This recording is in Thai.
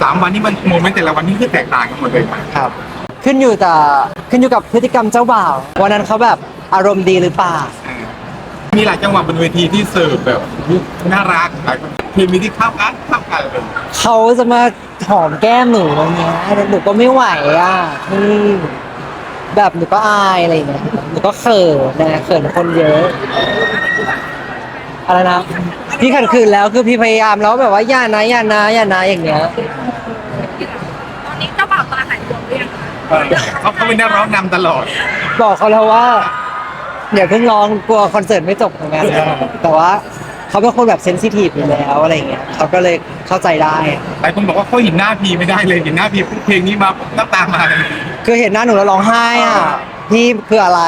สามวันนี้มันโมเมนต์แต่ละวันนี้คือแตกต่างกันหมดเลยไหมครับ ขึ้นอยู่แต่ขึ้นอยู่กับพฤติกรรมเจ้าบ่าววันนั้นเขาแบบอารมณ์ดีหรือเปล่าอ่ามีหลายจังหวะบนเวทีที่เสิร์ฟแบบน่ารักหลายคนเคมีที่เข้ากันเข้ากันเลยเขาจะมาหอมแก้มหนูอย่างเงี้ยหนูก็ไม่ไหวอะพี่แบบหนูก็อายอะไรอย่างเงี้ยหนูก็เขินนะเขินคนเยอะอะไรนะพี่ขัดขืนแล้วคือพี่พยายามแล้วแบบว่าอย่านะอย่านะอย่านะอย่างเงี้ย เขาเขาเป็นนักร้องนำตลอด บอกเขาแล้วว่าอย่าเพิ่งร้องกลัวคอนเสิร์ตไม่จบเหมืนกันแต่ว่าเขาเป็นคนแบบเซนซิทีฟอยู่แล้วอะไรเงี้ยเขาก็เลยเข้าใจได้ หลายคนบอกว่าเขาเห็นหน้าพีไม่ได้เลยเห็นหน้าพีปุ๊เพลงนี้มาปุ๊บน้ำตามาเลยคือเห็นหน้าหนูแล้วร้องไห้อะพี่คืออะไร